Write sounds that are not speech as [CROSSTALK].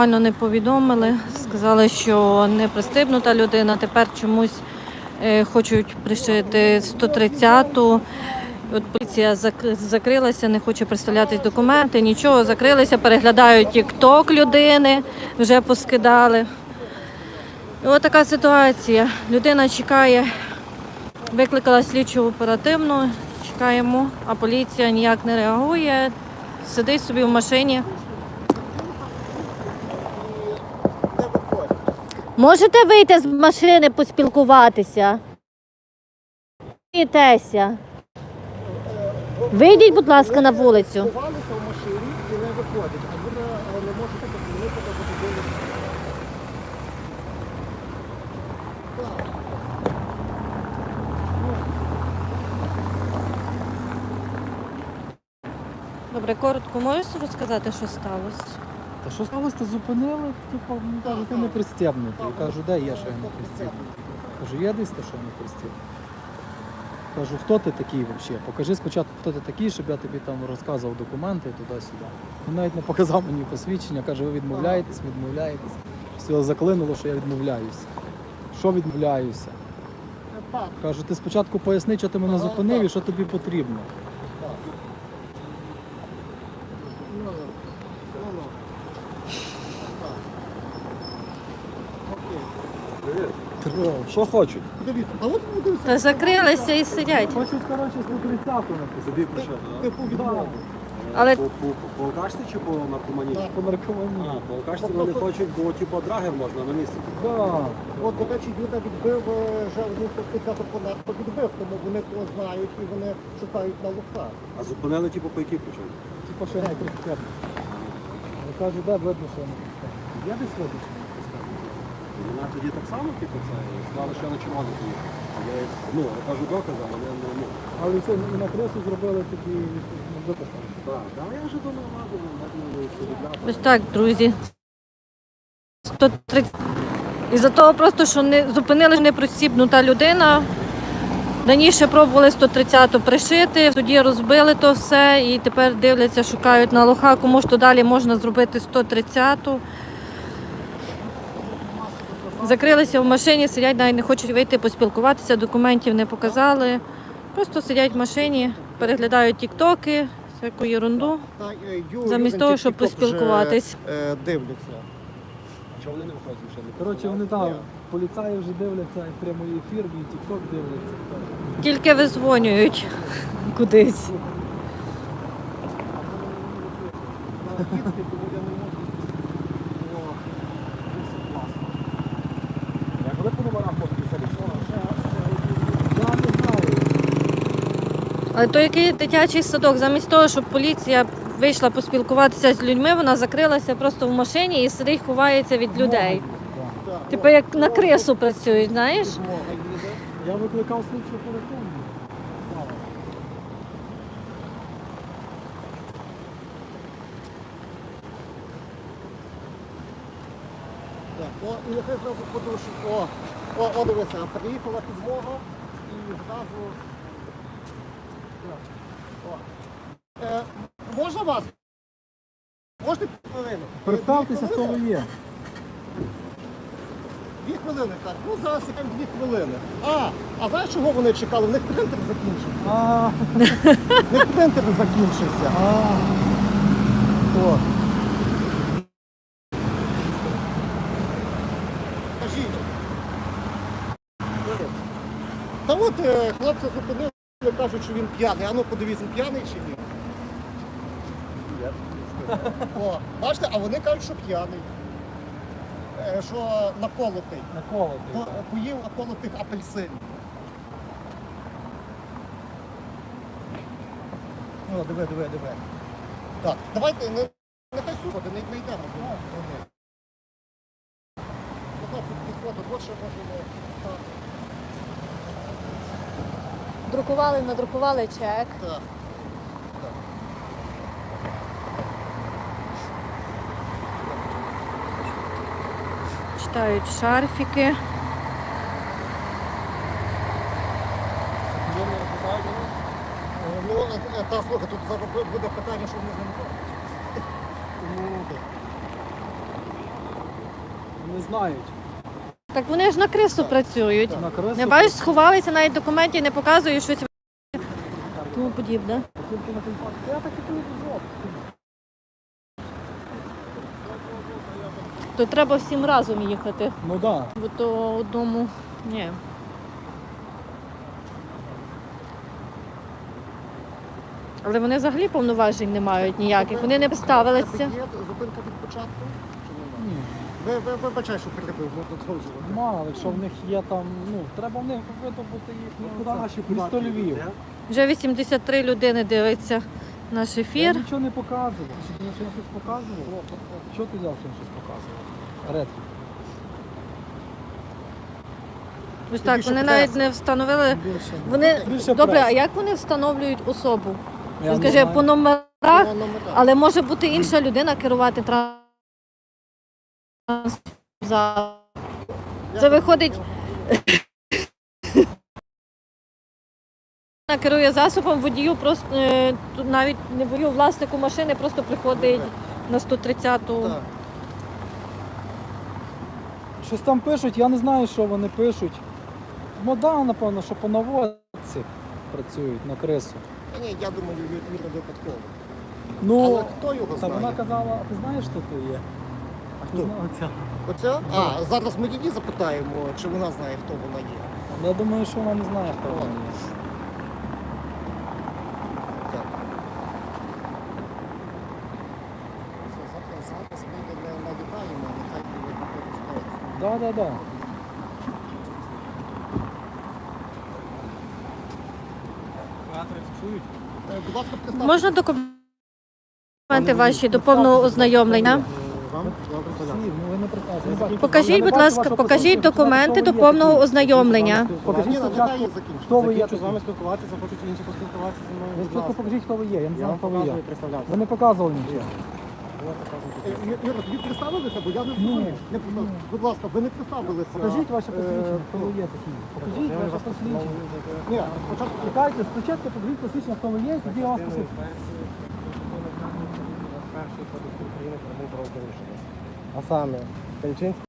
Нормально не повідомили, сказали, що не пристебнута людина. Тепер чомусь е, хочуть пришити 130-ту. От поліція закрилася, не хоче представлятись документи, нічого, закрилися, переглядають тік-ток людини, вже поскидали. І от така ситуація. Людина чекає, викликала слідчу оперативну, чекаємо, а поліція ніяк не реагує, сидить собі в машині. Можете вийти з машини поспілкуватися? Боїтеся? Вийдіть, будь ласка, на вулицю. Ховалися в машині і не виходить, а ви не, можете подзвонити до будинку. Добре, коротко можеш розказати, що сталося? Та що сталося, зупинили, типу, ну, кажуть, ти не пристебнутий. Я кажу, де є, що я не пристебнутий? Кажу, є десь те, що я не пристебнутий. Кажу, хто ти такий взагалі? Покажи спочатку, хто ти такий, щоб я тобі там розказував документи туди-сюди. Він навіть не показав мені посвідчення, каже, ви відмовляєтесь, відмовляєтесь. Все заклинуло, що я відмовляюся. Що відмовляюся? Кажу, ти спочатку поясни, що ти мене зупинив і що тобі потрібно. так. Ну, ну, ну. Так. Що хочуть? Дивіться, а от Та закрилися і сидять. Хочуть, коротше, 130 написати. Тобі типу відмову. Але- По, по, по алкашці чи по наркоманії? Так. По наркоманії. А, по алкашці вони хочуть, бо типу драгер можна на місці. Да. От, до речі, Юда відбив е, вже один 130 понадто відбив, тому вони то знають і вони шукають на лука. А зупинили типу по якій причині? Типа, що я не пристебну. Я кажу, де видно, що я не. Я десь видно, що я пристебну. Тоді так само, типу, це сказали, що я на червоний поїхав. Але, ну, я кажу докази, але не ну. Але і на кресу зробили тоді ну. Так, да, я вже думаю, ладно, ладно, відповідати. Ось так, друзі. 130. Із-за того просто, що не зупинили непросібнута людина. Раніше пробували 130-ту пришити, тоді розбили то все і тепер дивляться, шукають на лоха, кому ж то далі можна зробити 130-ту. Закрилися в машині, сидять, навіть не хочуть вийти поспілкуватися, документів не показали. Просто сидять в машині, переглядають тіктоки, всяку ерунду. Е, Замість того, щоб поспілкуватись. е, Дивляться. Чого вони не виходять з машини? Коротше, вони там, поліцаї вже дивляться прямий ефір, і тік-ток дивляться. Тільки визвонюють кудись. Я коли по номерам можу писати? Я не знаю. Але то який дитячий садок, замість того, щоб поліція вийшла поспілкуватися з людьми, вона закрилася просто в машині і сидить, ховається від людей. Типу як на крису працюють, знаєш? Я викликав слідчу О, і нехай зразу подушить. О, о, о, дивися, приїхала підмога і зразу. Е, можна вас? Можете хвилину? Представтеся, хто ви є. Дві хвилини, так. Ну зараз якраз дві хвилини. А, а знаєш, чого вони чекали? У них принтер закінчився. А, У них принтер закінчився. а. О, Кажіть. Та от е, хлопця зупинили, кажуть, що він п'яний. А ну подивіться, він п'яний чи ні? О, бачите, а вони кажуть, що п'яний. Е, Що наколотий. наколоти. По- Поїв наколотих апельсинів. О, диви, диви, диви. Так, давайте, не, нехай суходи, не, не йдемо. Ото тут підходить, от ще можемо стати. Друкували, надрукували чек. Так. Читають шарфіки. Ну, е, та слухай, тут зараз буде питання, що вони з ним роблять. Тому, не знають. Так вони ж на крису працюють. На крису Не бачиш, сховалися, навіть документів не показують щось тому подібне. То треба всім разом їхати, Ну так. Да. бо то одному ні. Але вони взагалі повноважень не мають ніяких. Вони не ставилися. Зупинка від початку? Чи немає? Ні. Ви, ви, вибачай, що перебив, ми продовжувати. Нема, але якщо в них є там, ну, треба в них видобути їх Ну, куди наші місто Львів. Вже 83 людини дивиться наш Я ефір. нічого не показував. Чи ти ще щось показував? Що ти взяв, що я щось показував? Ретро. Ось так, Більше вони преси. навіть не встановили. Більше. Вони Більше добре, преси. а як вони встановлюють особу? Я не Скажи, знаю. по номерах, По номерах. але може бути інша людина керувати транспортом. Це виходить. [LAUGHS] Вона керує засобом, водію просто е, навіть не водію, власнику машини просто приходить на 130-ту. Щось там пишуть, я не знаю, що вони пишуть. Ну да, напевно, що по наводці працюють на крису. Та Ні, я думаю, він він випадково. Ну, Але хто його та знає? вона казала, а ти знаєш, хто то є? А Хто? ти знала? А, зараз ми її запитаємо, чи вона знає, хто вона є. Я думаю, що вона не знає, хто вона є. Так. Все, Зараз, зараз ми не налітаємо, нехай буде використовується. Да, да, да. Е, Будь ласка, представте. Можна документи ваші до повного ознайомлення? Ну ви представте. Покажіть, будь ласка, покажіть документи до повного ознайомлення. Покажіть ну, спочатку, закінчить. хто ви є. Хочу з вами спілкуватися, хочуть інші поспілкуватися зі мною. Ви спочатку покажіть, хто ви є. Я не знаю, хто ви є. Ви не показували нічого. Показую. Е, представилися, бо я не представ- Будь ласка, ви не представилися. Покажіть ваше Е, посвідчення, хто ви є такі. Покажіть ваше посвідчення. Ні, спочатку Чекайте, спочатку покажіть посвідчення, хто ви є, і тоді я вас посвідчення. Перший кодекс України про правопорушення. А саме Пельчинський